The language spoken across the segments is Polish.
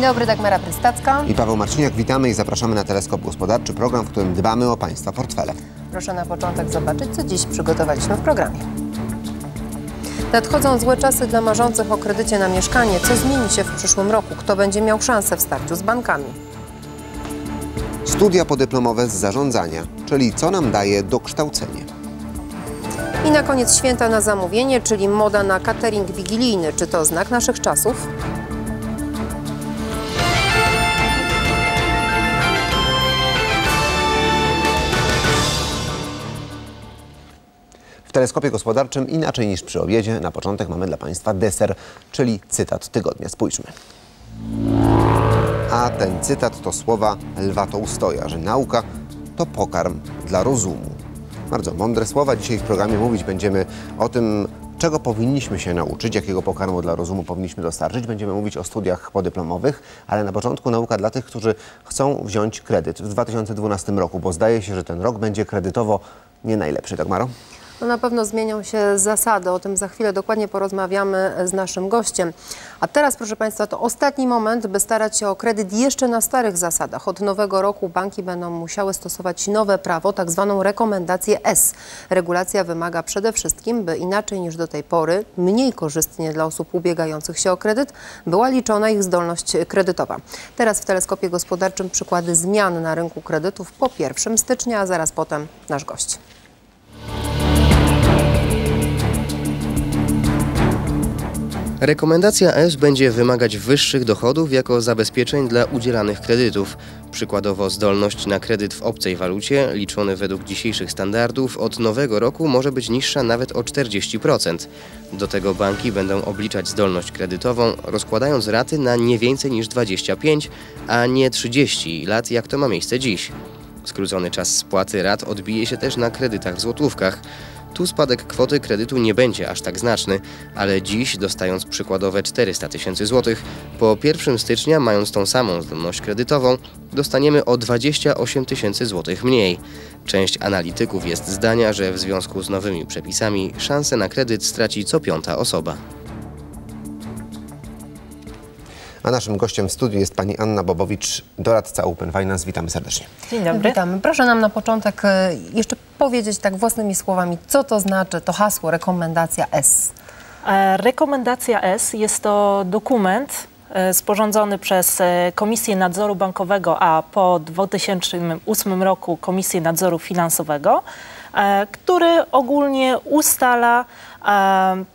Dzień dobry, Dagmara Prystacka. I Paweł Marciniak, witamy i zapraszamy na Teleskop Gospodarczy, program, w którym dbamy o Państwa portfele. Proszę na początek zobaczyć, co dziś przygotowaliśmy w programie. Nadchodzą złe czasy dla marzących o kredycie na mieszkanie. Co zmieni się w przyszłym roku? Kto będzie miał szansę w starciu z bankami? Studia podyplomowe z zarządzania, czyli co nam daje dokształcenie. I na koniec święta na zamówienie, czyli moda na catering wigilijny. Czy to znak naszych czasów? W Teleskopie Gospodarczym inaczej niż przy obiedzie, na początek mamy dla Państwa deser, czyli cytat tygodnia. Spójrzmy. A ten cytat to słowa Lwa Tołstoja, że nauka to pokarm dla rozumu. Bardzo mądre słowa. Dzisiaj w programie mówić będziemy o tym, czego powinniśmy się nauczyć, jakiego pokarmu dla rozumu powinniśmy dostarczyć. Będziemy mówić o studiach podyplomowych, ale na początku nauka dla tych, którzy chcą wziąć kredyt w 2012 roku, bo zdaje się, że ten rok będzie kredytowo nie najlepszy. Tak, Maro? No na pewno zmienią się zasady, o tym za chwilę dokładnie porozmawiamy z naszym gościem. A teraz, proszę Państwa, to ostatni moment, by starać się o kredyt jeszcze na starych zasadach. Od nowego roku banki będą musiały stosować nowe prawo, tak zwaną rekomendację S. Regulacja wymaga przede wszystkim, by inaczej niż do tej pory, mniej korzystnie dla osób ubiegających się o kredyt, była liczona ich zdolność kredytowa. Teraz w teleskopie gospodarczym przykłady zmian na rynku kredytów po 1 stycznia, a zaraz potem nasz gość. Rekomendacja S będzie wymagać wyższych dochodów jako zabezpieczeń dla udzielanych kredytów. Przykładowo zdolność na kredyt w obcej walucie, liczony według dzisiejszych standardów, od nowego roku może być niższa nawet o 40%. Do tego banki będą obliczać zdolność kredytową, rozkładając raty na nie więcej niż 25, a nie 30 lat, jak to ma miejsce dziś. Skrócony czas spłaty rat odbije się też na kredytach w złotówkach. Tu spadek kwoty kredytu nie będzie aż tak znaczny, ale dziś, dostając przykładowe 400 tysięcy złotych, po 1 stycznia, mając tą samą zdolność kredytową, dostaniemy o 28 tysięcy złotych mniej. Część analityków jest zdania, że w związku z nowymi przepisami szansę na kredyt straci co piąta osoba. A naszym gościem w studiu jest pani Anna Bobowicz, doradca Open Finance. Witamy serdecznie. Dzień dobry. Witamy. Proszę nam na początek e, jeszcze powiedzieć tak własnymi słowami, co to znaczy to hasło rekomendacja S. E, Rekomendacja S jest to dokument e, sporządzony przez Komisję Nadzoru Bankowego, a po 2008 roku Komisję Nadzoru Finansowego, który ogólnie ustala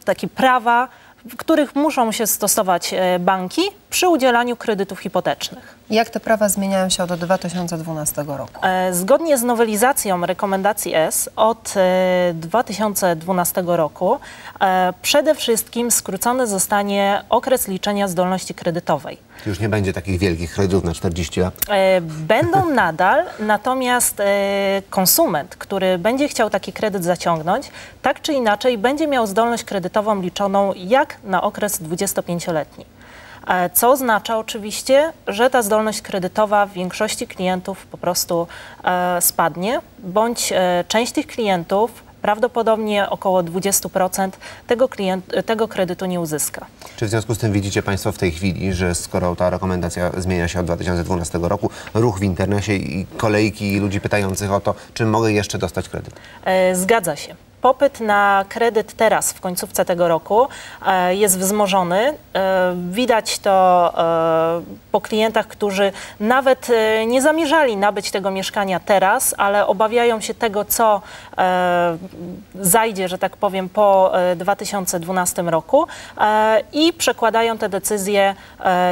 takie prawa, w których muszą się stosować banki przy udzielaniu kredytów hipotecznych. Jak te prawa zmieniają się od 2012 roku? E, Zgodnie z nowelizacją rekomendacji S od e, 2012 roku e, przede wszystkim skrócony zostanie okres liczenia zdolności kredytowej. Już nie będzie takich wielkich kredytów na 40 lat. E, Będą nadal, natomiast e, konsument, który będzie chciał taki kredyt zaciągnąć, tak czy inaczej będzie miał zdolność kredytową liczoną jak na okres 25-letni. E, Co oznacza oczywiście, że ta zdolność kredytowa w większości klientów po prostu e, spadnie, bądź e, część tych klientów, prawdopodobnie około 20%, tego, klient, tego kredytu nie uzyska. Czy w związku z tym widzicie Państwo w tej chwili, że skoro ta rekomendacja zmienia się od 2012 roku, ruch w internecie i kolejki ludzi pytających o to, czy mogę jeszcze dostać kredyt? Zgadza się. Popyt na kredyt teraz, w końcówce tego roku, e, jest wzmożony. E, Widać to e, po klientach, którzy nawet nie zamierzali nabyć tego mieszkania teraz, ale obawiają się tego, co zajdzie, że tak powiem, po e, 2012 roku i przekładają te decyzje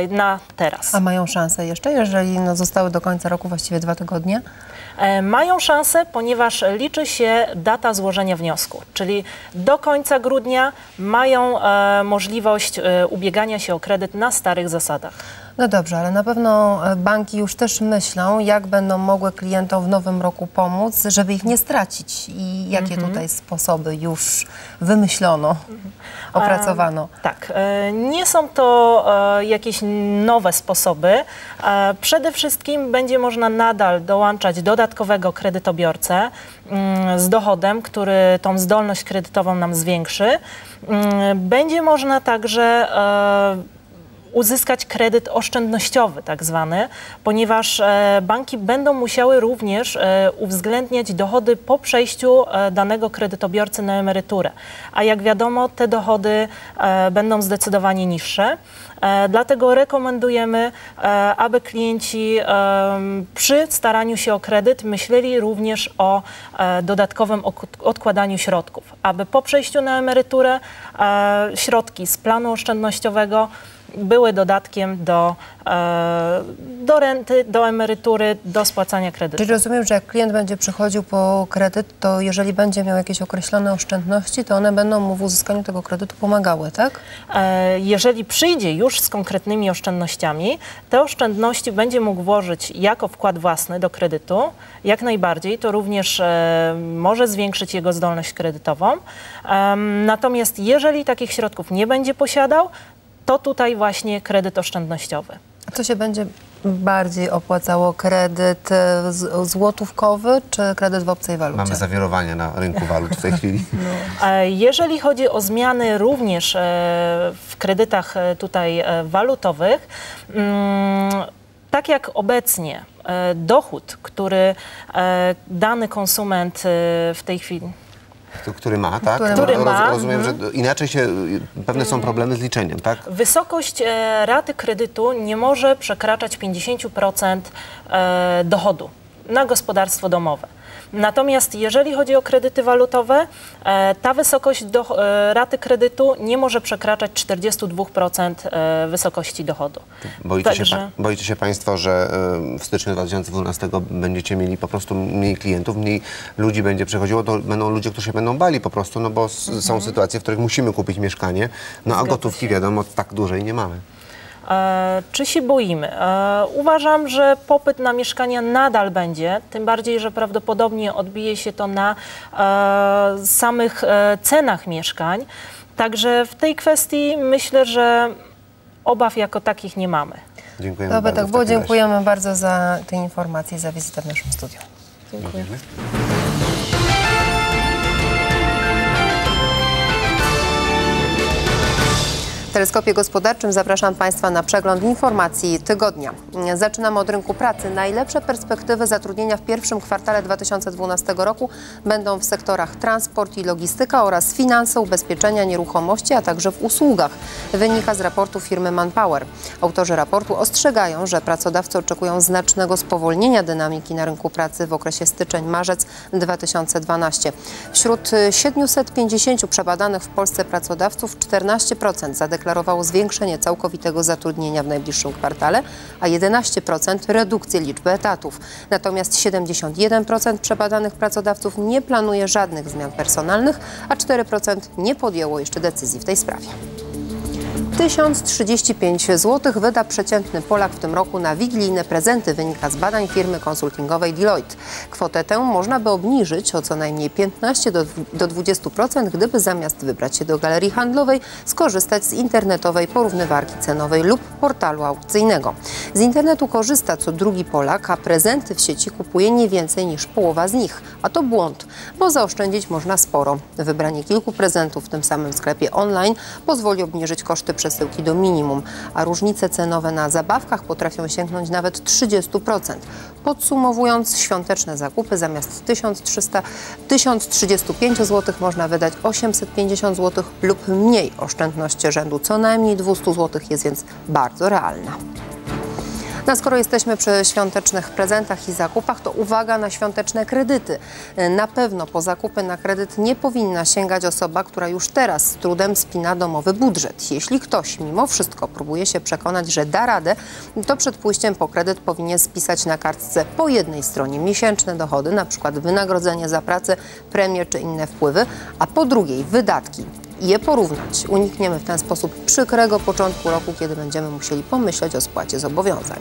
na teraz. A mają szansę jeszcze, jeżeli no, zostały do końca roku właściwie dwa tygodnie? Mają szansę, ponieważ liczy się data złożenia wniosku, czyli do końca grudnia mają e, możliwość e, ubiegania się o kredyt na starych zasadach. No dobrze, ale na pewno e, banki już też myślą, jak będą mogły klientom w nowym roku pomóc, żeby ich nie stracić i jakie tutaj sposoby już wymyślono, opracowano. Tak, e, nie są to e, jakieś nowe sposoby. E, Przede wszystkim będzie można nadal dołączać dodatkowego kredytobiorcę mm, z dochodem, który tą zdolność kredytową nam zwiększy. Mm, Będzie można także e, uzyskać kredyt oszczędnościowy, tak zwany, ponieważ e, banki będą musiały również e, uwzględniać dochody po przejściu e, danego kredytobiorcy na emeryturę. A jak wiadomo, te dochody będą zdecydowanie niższe. Dlatego rekomendujemy, aby klienci przy staraniu się o kredyt myśleli również o dodatkowym odkładaniu środków, aby po przejściu na emeryturę środki z planu oszczędnościowego były dodatkiem do, e, do renty, do emerytury, do spłacania kredytu. Czyli rozumiem, że jak klient będzie przychodził po kredyt, to jeżeli będzie miał jakieś określone oszczędności, to one będą mu w uzyskaniu tego kredytu pomagały, tak? E, Jeżeli przyjdzie już z konkretnymi oszczędnościami, te oszczędności będzie mógł włożyć jako wkład własny do kredytu, jak najbardziej. To również e, może zwiększyć jego zdolność kredytową. Natomiast jeżeli takich środków nie będzie posiadał, to tutaj właśnie kredyt oszczędnościowy. A co się będzie bardziej opłacało? Kredyt e, złotówkowy czy kredyt w obcej walucie? Mamy zawirowania na rynku walut w tej chwili. E, Jeżeli chodzi o zmiany również e, w kredytach tutaj walutowych, mm, tak jak obecnie dochód, który dany konsument w tej chwili Który ma, tak? Który ma, Rozumiem, że inaczej się, pewne są problemy z liczeniem, tak? Wysokość e, raty kredytu nie może przekraczać 50% e, dochodu na gospodarstwo domowe. Natomiast jeżeli chodzi o kredyty walutowe, e, ta wysokość do, e, raty kredytu nie może przekraczać 42% e, wysokości dochodu. Boicie, się, Także- pa- boicie się Państwo, że w styczniu 2012 będziecie mieli po prostu mniej klientów, mniej ludzi będzie przechodziło, to będą ludzie, którzy się będą bali po prostu, no bo s- są sytuacje, w których musimy kupić mieszkanie, no a Zgadza gotówki się. wiadomo tak dużej nie mamy. E, czy się boimy? E, uważam, że popyt na mieszkania nadal będzie, tym bardziej, że prawdopodobnie odbije się to na e, samych cenach mieszkań. Także w tej kwestii myślę, że obaw jako takich nie mamy. Dziękujemy Dobra, bardzo tak było. Dziękujemy bardzo za te informacje i za wizytę w naszym studiu. Dziękuję. W teleskopie gospodarczym zapraszam Państwa na przegląd informacji tygodnia. Zaczynamy od rynku pracy. Najlepsze perspektywy zatrudnienia w pierwszym kwartale 2012 roku będą w sektorach transport i logistyka oraz finanse, ubezpieczenia, nieruchomości, a także w usługach. Wynika z raportu firmy Manpower. Autorzy raportu ostrzegają, że pracodawcy oczekują znacznego spowolnienia dynamiki na rynku pracy w okresie styczeń-marzec 2012. Wśród y, 750 przebadanych w Polsce pracodawców 14% zadeklarowało zwiększenie całkowitego zatrudnienia w najbliższym kwartale, a 11% redukcję liczby etatów. Natomiast 71% przebadanych pracodawców nie planuje żadnych zmian personalnych, a 4% nie podjęło jeszcze decyzji w tej sprawie. 1035 zł wyda przeciętny Polak w tym roku na wigilijne prezenty, wynika z badań firmy konsultingowej Deloitte. Kwotę tę można by obniżyć o co najmniej 15 do do 20%, gdyby zamiast wybrać się do galerii handlowej, skorzystać z internetowej porównywarki cenowej lub portalu aukcyjnego. Z internetu korzysta co drugi Polak, a prezenty w sieci kupuje nie więcej niż połowa z nich. A to błąd, bo zaoszczędzić można sporo. Wybranie kilku prezentów w tym samym sklepie online pozwoli obniżyć koszty przesyłki do minimum, a różnice cenowe na zabawkach potrafią sięgnąć nawet 30%. Podsumowując, świąteczne zakupy zamiast 1300, 1035 zł można wydać 850 zł lub mniej. Oszczędność rzędu co najmniej 200 zł jest więc bardzo realna. No, skoro jesteśmy przy świątecznych prezentach i zakupach, to uwaga na świąteczne kredyty. Na pewno po zakupy na kredyt nie powinna sięgać osoba, która już teraz z trudem spina domowy budżet. Jeśli ktoś mimo wszystko próbuje się przekonać, że da radę, to przed pójściem po kredyt powinien spisać na kartce po jednej stronie miesięczne dochody, na przykład wynagrodzenie za pracę, premie czy inne wpływy, a po drugiej wydatki je porównać. Unikniemy w ten sposób przykrego początku roku, kiedy będziemy musieli pomyśleć o spłacie zobowiązań.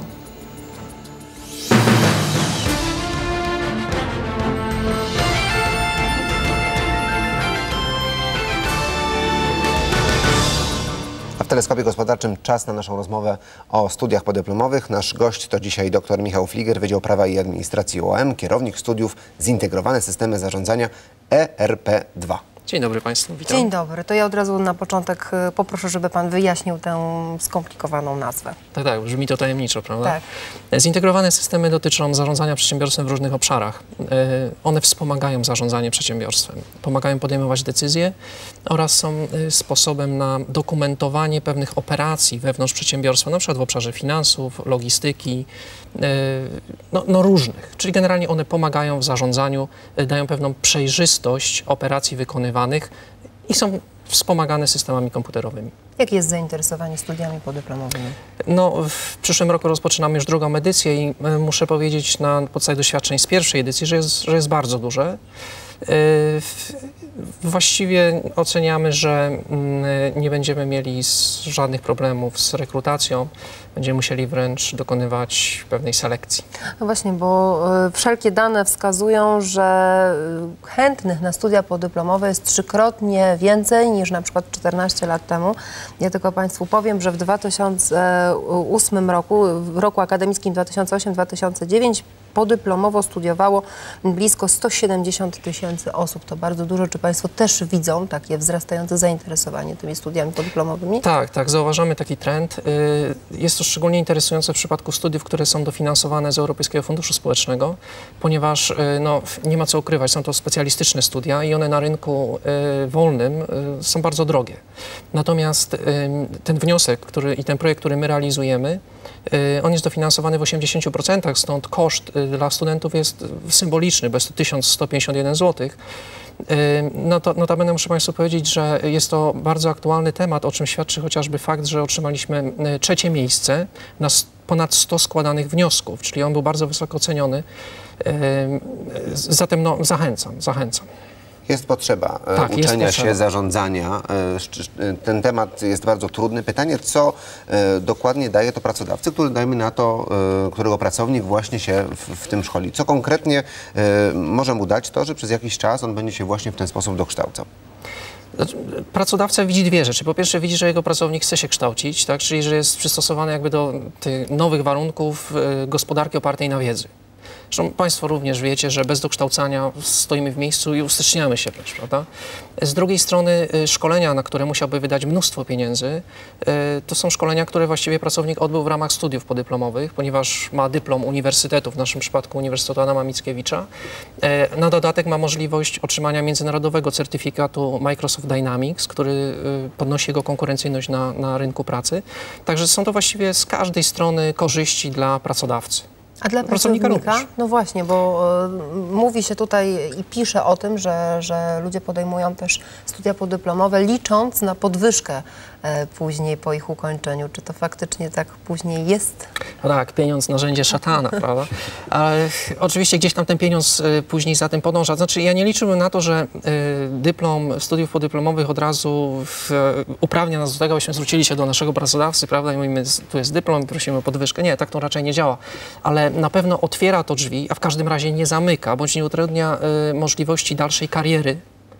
W teleskopie gospodarczym czas na naszą rozmowę o studiach podyplomowych. Nasz gość to dzisiaj dr Michał Fliger, Wydział Prawa i Administracji UOM, kierownik studiów Zintegrowane Systemy Zarządzania ERP2. Dzień dobry Państwu, witam. Dzień dobry. To ja od razu na początek e, poproszę, żeby Pan wyjaśnił tę skomplikowaną nazwę. Tak, tak, brzmi to tajemniczo, prawda? Tak. Zintegrowane systemy dotyczą zarządzania przedsiębiorstwem w różnych obszarach. E, One wspomagają zarządzanie przedsiębiorstwem, pomagają podejmować decyzje oraz są e, sposobem na dokumentowanie pewnych operacji wewnątrz przedsiębiorstwa, na przykład w obszarze finansów, logistyki, e, no, no różnych. Czyli generalnie one pomagają w zarządzaniu, dają pewną przejrzystość operacji wykonywanych i są wspomagane systemami komputerowymi. Jakie jest zainteresowanie studiami podyplomowymi? No, w przyszłym roku rozpoczynamy już drugą edycję i e, muszę powiedzieć na podstawie doświadczeń z pierwszej edycji, że jest, że jest bardzo duże. W- Właściwie oceniamy, że mm, nie będziemy mieli żadnych problemów z rekrutacją. Będziemy musieli wręcz dokonywać pewnej selekcji. No właśnie, bo e, wszelkie dane wskazują, że e, chętnych na studia podyplomowe jest trzykrotnie więcej niż na przykład 14 lat temu. Ja tylko Państwu powiem, że w 2008 roku, w roku akademickim 2008-2009 podyplomowo studiowało blisko 170 tysięcy osób. To bardzo dużo. Czy Państwo też widzą takie wzrastające zainteresowanie tymi studiami podyplomowymi? Tak, tak, zauważamy taki trend. Y, Jest to szczególnie interesujące w przypadku studiów, które są dofinansowane z Europejskiego Funduszu Społecznego, ponieważ y, no, nie ma co ukrywać, są to specjalistyczne studia i one na rynku y, wolnym są bardzo drogie. Natomiast ten wniosek który, i ten projekt, który my realizujemy, on jest dofinansowany w 80%, stąd koszt dla studentów jest symboliczny, bo jest to 1151 zł. No to, notabene muszę Państwu powiedzieć, że jest to bardzo aktualny temat, o czym świadczy chociażby fakt, że otrzymaliśmy yy, trzecie miejsce na ponad 100 składanych wniosków, czyli on był bardzo wysoko oceniony. Z- Zatem no, zachęcam, zachęcam. Jest potrzeba e, Tak, jest uczenia potrzeba. się zarządzania. E, e, Ten temat jest bardzo trudny. Pytanie, co dokładnie daje to pracodawcy, który dajmy na to, którego pracownik właśnie się w, w tym szkoli. Co konkretnie może mu dać to, że przez jakiś czas on będzie się właśnie w ten sposób dokształcał. Znaczy, Pracodawca widzi dwie rzeczy. Po pierwsze widzi, że jego pracownik chce się kształcić, tak? czyli że jest przystosowany jakby do tych nowych warunków gospodarki opartej na wiedzy. Zresztą Państwo również wiecie, że bez dokształcania stoimy w miejscu i ustyczniamy się też, prawda? Z drugiej strony y, szkolenia, na które musiałby wydać mnóstwo pieniędzy, y, to są szkolenia, które właściwie pracownik odbył w ramach studiów podyplomowych, ponieważ ma dyplom uniwersytetu, w naszym przypadku Uniwersytetu Adama Mickiewicza. E, Na dodatek ma możliwość otrzymania międzynarodowego certyfikatu Microsoft Dynamics, który y, podnosi jego konkurencyjność na, na rynku pracy. Także są to właściwie z każdej strony korzyści dla pracodawcy. A dla Pracownika pracownika? również. No właśnie, bo e, mówi się tutaj i pisze o tym, że, że ludzie podejmują też studia podyplomowe, licząc na podwyżkę później po ich ukończeniu. Czy to faktycznie tak później jest? Tak, pieniądz narzędzie szatana, prawda? Ale oczywiście gdzieś tam ten pieniądz y, później za tym podąża. Znaczy ja nie liczyłbym na to, że y, dyplom studiów podyplomowych od razu w, uprawnia nas do tego, abyśmy zwrócili się do naszego pracodawcy, prawda? I mówimy, tu jest dyplom prosimy o podwyżkę. Nie, tak to raczej nie działa. Ale na pewno otwiera to drzwi, a w każdym razie nie zamyka, bądź nie utrudnia możliwości dalszej kariery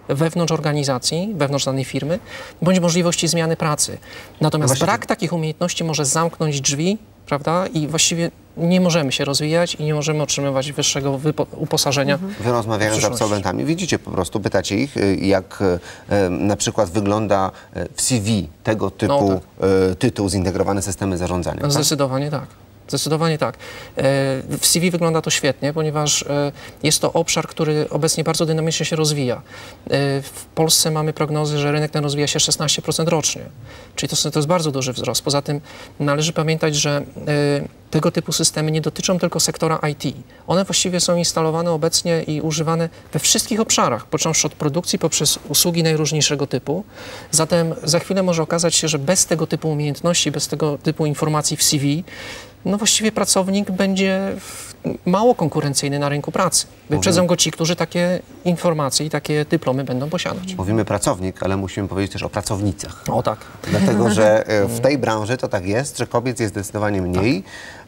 wewnątrz organizacji, wewnątrz danej firmy, bądź możliwości zmiany pracy. Natomiast Właśnie brak takich umiejętności może zamknąć drzwi, prawda? I właściwie nie możemy się rozwijać i nie możemy otrzymywać wyższego uposażenia. Wy rozmawiając z absolwentami, widzicie po prostu, pytacie ich, y, jak y, na przykład wygląda y, w CV tego typu tak. y, tytuł zintegrowane systemy zarządzania. No, tak? Zdecydowanie tak. Zdecydowanie tak. E, W CV wygląda to świetnie, ponieważ e, jest to obszar, który obecnie bardzo dynamicznie się rozwija. E, W Polsce mamy prognozy, że rynek ten rozwija się 16% rocznie, czyli to, to jest bardzo duży wzrost. Poza tym należy pamiętać, że tego typu systemy nie dotyczą tylko sektora IT. One właściwie są instalowane obecnie i używane we wszystkich obszarach, począwszy od produkcji poprzez usługi najróżniejszego typu. Zatem za chwilę może okazać się, że bez tego typu umiejętności, bez tego typu informacji w CV, no właściwie pracownik będzie mało konkurencyjny na rynku pracy. Wyprzedzą go ci, którzy takie informacje i takie dyplomy będą posiadać. Mówimy pracownik, ale musimy powiedzieć też o pracownicach. O tak. Dlatego, że e, w tej branży to tak jest, że kobiet jest zdecydowanie mniej,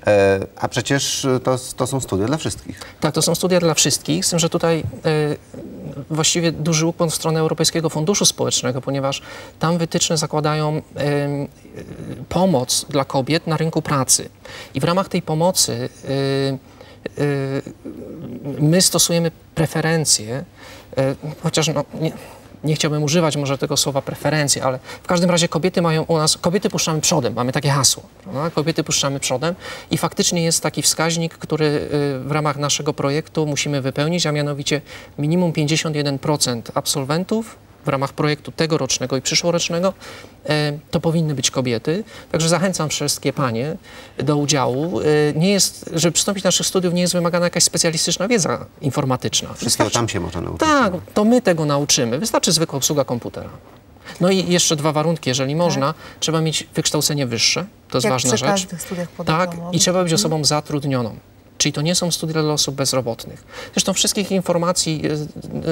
e, a przecież to, to są studia dla wszystkich. Tak, to są studia dla wszystkich, z tym, że tutaj e, właściwie duży ukłon w stronę Europejskiego Funduszu Społecznego, ponieważ tam wytyczne zakładają e, pomoc dla kobiet na rynku pracy. I w ramach tej pomocy e, e, my stosujemy preferencje, chociaż no, nie, nie chciałbym używać może tego słowa preferencje, ale w każdym razie kobiety mają u nas, kobiety puszczamy przodem, mamy takie hasło, prawda? kobiety puszczamy przodem i faktycznie jest taki wskaźnik, który y, w ramach naszego projektu musimy wypełnić, a mianowicie minimum 51% absolwentów w ramach projektu tegorocznego i przyszłorocznego, e, to powinny być kobiety. Także zachęcam wszystkie panie do udziału. E, Nie jest, żeby przystąpić do naszych studiów, nie jest wymagana jakaś specjalistyczna wiedza informatyczna. Wszystkiego tam się można nauczyć. Tak, to my tego nauczymy. Wystarczy zwykła obsługa komputera. No i jeszcze dwa warunki, jeżeli można, trzeba mieć wykształcenie wyższe, to jest Jak ważna przy rzecz. Tak, i trzeba być osobą zatrudnioną. Czyli to nie są studia dla osób bezrobotnych. Zresztą wszystkich informacji,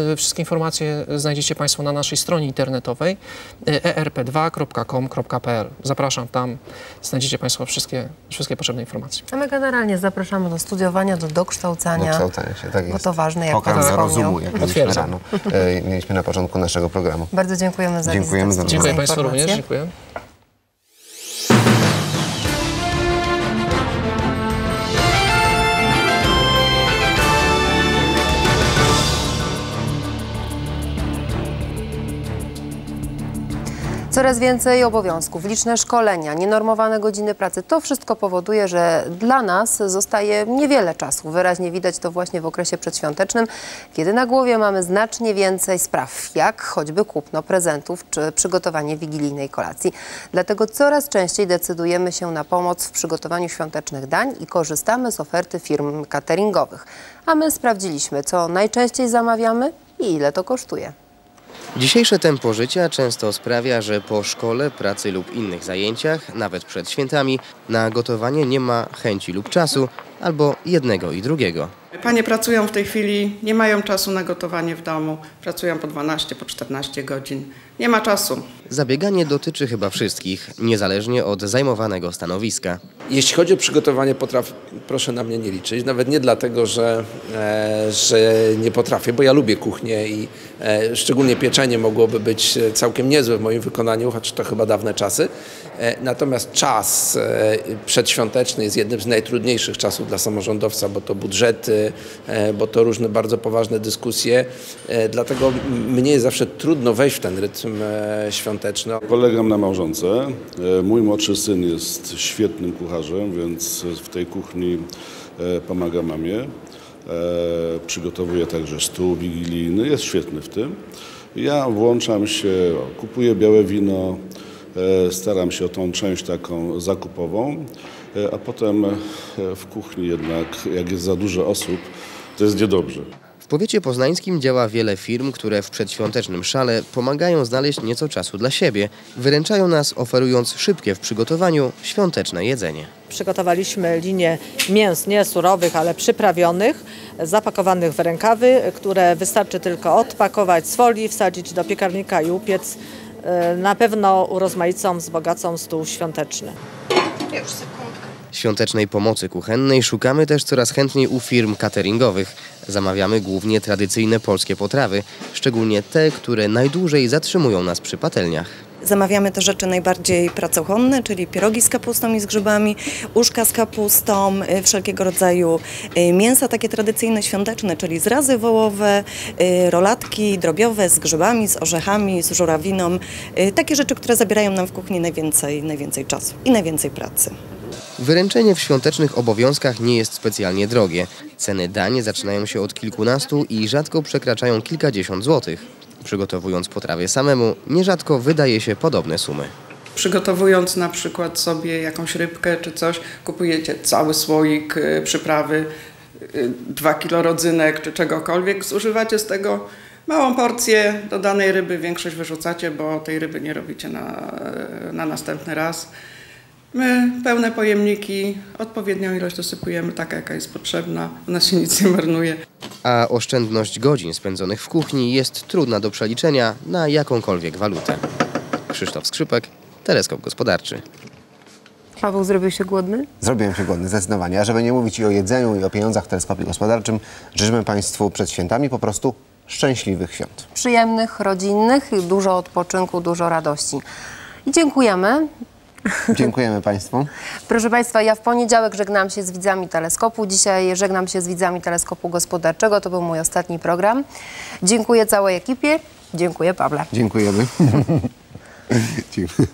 e, e, wszystkie informacje znajdziecie Państwo na naszej stronie internetowej e, erp2.com.pl. Zapraszam tam, znajdziecie Państwo wszystkie, wszystkie potrzebne informacje. A my generalnie zapraszamy do studiowania, do dokształcania. Dokształcania się, tak Bo jest. to ważne, jak Pokarm pan rozumu, jak mieliśmy Potwierdzam. rano. E, mieliśmy na początku naszego programu. Bardzo dziękujemy za Dziękujemy wizytę. za Dziękuję Państwu również. Dziękuję. Coraz więcej obowiązków, liczne szkolenia, nienormowane godziny pracy. To wszystko powoduje, że dla nas zostaje niewiele czasu. Wyraźnie widać to właśnie w okresie przedświątecznym, kiedy na głowie mamy znacznie więcej spraw, jak choćby kupno prezentów czy przygotowanie wigilijnej kolacji. Dlatego coraz częściej decydujemy się na pomoc w przygotowaniu świątecznych dań i korzystamy z oferty firm cateringowych. A my sprawdziliśmy, co najczęściej zamawiamy i ile to kosztuje. Dzisiejsze tempo życia często sprawia, że po szkole, pracy lub innych zajęciach, nawet przed świętami, na gotowanie nie ma chęci lub czasu, albo jednego i drugiego. Panie pracują w tej chwili, nie mają czasu na gotowanie w domu, pracują po 12, po 14 godzin. Nie ma czasu. Zabieganie dotyczy chyba wszystkich, niezależnie od zajmowanego stanowiska. Jeśli chodzi o przygotowanie potraw, proszę na mnie nie liczyć. Nawet nie dlatego, że, e, że nie potrafię, bo ja lubię kuchnię i e, szczególnie pieczenie mogłoby być całkiem niezłe w moim wykonaniu, choć to chyba dawne czasy. E, natomiast czas e, przedświąteczny jest jednym z najtrudniejszych czasów dla samorządowca, bo to budżety, e, bo to różne bardzo poważne dyskusje. E, dlatego mnie jest zawsze trudno wejść w ten rytm e, świąteczny. Polegam na małżonce. E, Mój młodszy syn jest świetnym kucharzem, więc w tej kuchni e, pomaga mamie. Przygotowuje także stół wigilijny, jest świetny w tym. Ja włączam się, kupuję białe wino, staram się o tą część taką zakupową, a potem w kuchni jednak, jak jest za dużo osób, to jest niedobrze. W powiecie poznańskim działa wiele firm, które w przedświątecznym szale pomagają znaleźć nieco czasu dla siebie. Wyręczają nas, oferując szybkie w przygotowaniu świąteczne jedzenie. Przygotowaliśmy linię mięs nie surowych, ale przyprawionych, zapakowanych w rękawy, które wystarczy tylko odpakować z folii, wsadzić do piekarnika i upiec. E, Na pewno urozmaicą, wzbogacą stół świąteczny. Świątecznej pomocy kuchennej szukamy też coraz chętniej u firm cateringowych. Zamawiamy głównie tradycyjne polskie potrawy, szczególnie te, które najdłużej zatrzymują nas przy patelniach. Zamawiamy te rzeczy najbardziej pracochłonne, czyli pierogi z kapustą i z grzybami, uszka z kapustą, y, wszelkiego rodzaju y, mięsa takie tradycyjne, świąteczne, czyli zrazy wołowe, y, rolatki drobiowe z grzybami, z orzechami, z żurawiną. Takie rzeczy, które zabierają nam w kuchni najwięcej, najwięcej czasu i najwięcej pracy. Wyręczenie w świątecznych obowiązkach nie jest specjalnie drogie. Ceny dań zaczynają się od kilkunastu i rzadko przekraczają kilkadziesiąt złotych. Przygotowując potrawy samemu, nierzadko wydaje się podobne sumy. Przygotowując na przykład sobie jakąś rybkę czy coś, kupujecie cały słoik y, przyprawy, y, dwa kilo rodzynek czy czegokolwiek, zużywacie z tego małą porcję do danej ryby, większość wyrzucacie, bo tej ryby nie robicie na, na następny raz. My pełne pojemniki, odpowiednią ilość dosypujemy, taka jaka jest potrzebna, u nas się nic nie marnuje. A oszczędność godzin spędzonych w kuchni jest trudna do przeliczenia na jakąkolwiek walutę. Krzysztof Skrzypek, Teleskop Gospodarczy. Paweł zrobił się głodny? Zrobiłem się głodny, zdecydowanie. A żeby nie mówić i o jedzeniu, i o pieniądzach w teleskopie gospodarczym, życzymy Państwu przed świętami po prostu szczęśliwych świąt. Przyjemnych, rodzinnych, dużo odpoczynku, dużo radości. I dziękujemy. Dziękujemy Państwu. Proszę Państwa, ja w poniedziałek żegnam się z widzami teleskopu. Dzisiaj żegnam się z widzami teleskopu gospodarczego. To był mój ostatni program. Dziękuję całej ekipie Dziękuję, Pawle. Dziękujemy. Dziękuję.